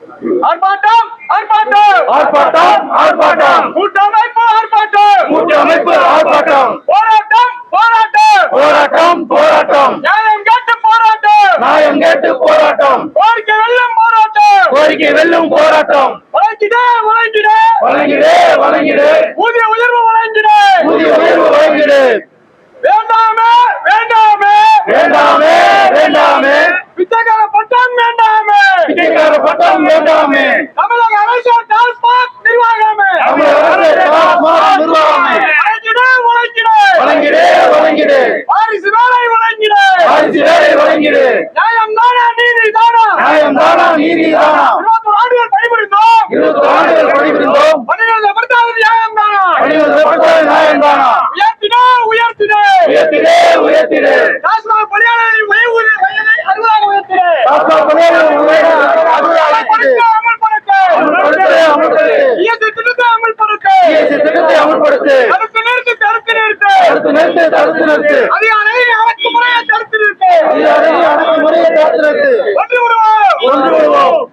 ஆர்ப்பாட்டம் ஆர்ப்பாட்டம். ஆர்ப்பாட்டம் ஆர்ப்பாட்டம். கூட்டமைப்பு ஆர்ப்பாட்டம். கூட்டமைப்பு ஆர்ப்பாட்டம். போராட்டம் போராட்டம். போராட்டம் போராட்டம். நியாயம் கேட்டு போராட்டம். நியாயம் கேட்டு போராட்டம். கோரிக்கை வெல்லும் போராட்டம். கோரிக்கை வெல்லும் போராட்டம். வழங்கிடு வழங்கிடு. வழங்கிடு வழங்கிடு ஊதிய உயர்வு வழங்கிடு ஊதிய உயர்வு வழங்கிடு வேண்டாமே வேண்டாமே வேண்டாமே வேண்டாமே பிச்சைக்கார பட்டம் வேண்டாமே பட்டம் வேண்டாமே. தமிழக அரசு டாஸ்மாக் நிர்வாகமே. டாஸ்மாக் நிர்வாகமே. வழங்கிடு வழங்கிடு வழங்கிடு வழங்கிடு. வாரிசு வேலை வழங்கிடு. வாரிசு வேலை வழங்கிடு. நியாயம் தானா நீதி தானா? நியாயம் தானா நீதி தானா? இருபத்தொரு ஆண்டுகள் பணிபுரிந்தோம். இருபத்தி ஆண்டுகள் பணிபுரிந்தோம். பணிகள் படுத்தாத நியாயம் தானா? பணிபுரிந்தப்பட்டது நியாயம் தானா? உயர்த்திடு உயர்த்திடு. உயர்த்திடு உயர்த்திடு. டாஸ்மாக் பணியாளர்களின் வயது வயதை அறுபதாக உயர்த்திடு டாஸ்மாக் பணியாளர்கள் உயர்வு அறுபதாயிரத்துக்கு அமல்படுத்த அமல்படுத்த அமல்படுத்து, அமல்படுத்து. இயற்கை திட்டத்தை இயேசு திட்டத்தை அமல்படுத்து. தடுத்து நிறுத்து தடுத்து நிறுத்து. தடுத்து நிறுத்து தடுத்து நிறுத்து. அதிகாரை அடக்குமுறையை தடுத்து நிறுத்து. அதிகாரி அடக்குமுறையை தடுத்து நிறுத்து. ஒன்று விடுவோம். ஒன்று விடுவோம்.